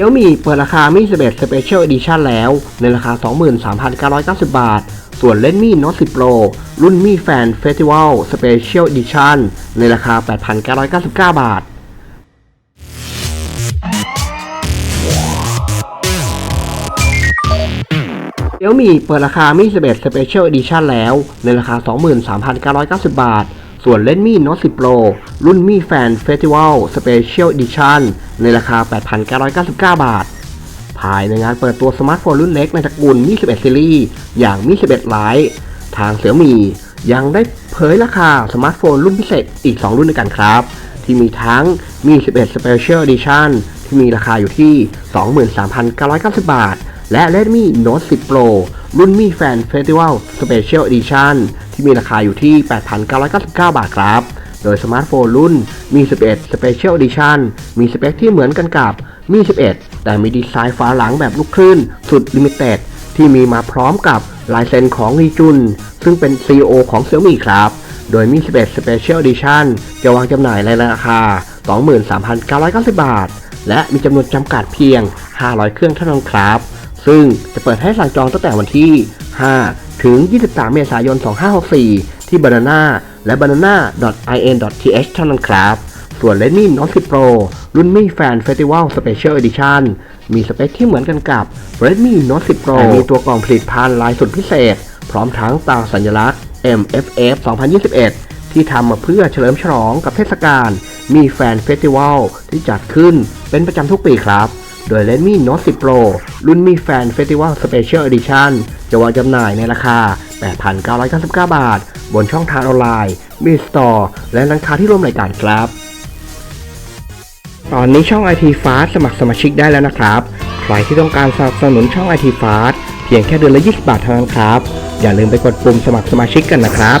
Xiaomi เปิดราคามี11 Special Edition แล้ว ในราคา 23,990 บาท ส่วน Redmi Note 10 Pro รุ่น Mi Fan Festival Special Edition ในราคา 8,999 บาท Xiaomi เปิดราคามี11 Special Edition แล้ว ในราคา 23,990 บาท ส่วน Redmi Note 10 Pro รุ่น Mi Fan Festival Special Edition ในราคา 8,999 บาท ภายในงานเปิดตัวสมาร์ทโฟนรุ่นเล็กในตระกูล Mi 11ซีรีส์อย่าง Mi 11 Lite ทาง Xiaomi ยังได้เผยราคาสมาร์ทโฟนรุ่นพิเศษอีก 2 รุ่นด้วยกันครับ ที่มีทั้ง Mi 11 Special Edition ที่มีราคาอยู่ที่ 23,990 บาท และ Redmi Note 10 Pro รุ่น Mi Fan Festival Special Edition ที่มีราคาอยู่ที่ 8,999 บาทครับ โดยสมาร์ทโฟนรุ่นมี 11 Special Edition มีสเปคที่เหมือนกันกับมี 11 แต่มีดีไซน์ฝาหลังแบบลูกคลื่น สุดลิมิเต็ดที่มีมาพร้อมกับลายเซ็นของลีจุน ซึ่งเป็น CEO ของ Xiaomi ครับ โดยมี 11 Special Edition จะวางจำหน่ายในราคา 23,990 บาท และมีจำนวนจำกัดเพียง 500 เครื่องเท่านั้นครับ ซึ่งจะเปิดให้สั่งจองตั้งแต่วันที่ 5 ถึง 23 เมษายน 2564 ที่ Banana และ banana.in.th เท่านั้นครับ ส่วน Redmi Note 10 Pro รุ่น Mi Fan Festival Special Edition มีสเปคที่เหมือนกันกับ Redmi Note 10 Pro มีตัวกล่องผลิตภัณฑ์ลายสุดพิเศษ พร้อมทั้งตาสัญลักษณ์ MFF 2021 ที่ทำมาเพื่อเฉลิมฉลองกับเทศกาลมีแฟนเฟสติวัลที่จัดขึ้นเป็นประจำทุกปีครับ โดย Redmi Note 10 Pro รุ่นมีแฟนเฟสติวัล Special Edition จะวางจำหน่ายในราคา 8,999 บาท บนช่องทางออนไลน์ มีสตอร์และร้านค้าที่ร่วมรายการครับ ตอนนี้ช่อง IT Fast สมัครสมาชิกได้แล้วนะครับ ใครที่ต้องการสนับสนุนช่อง IT Fast เพียงแค่เดือนละ 20 บาทเท่านั้นครับ อย่าลืมไปกดปุ่มสมัครสมาชิกกันนะครับ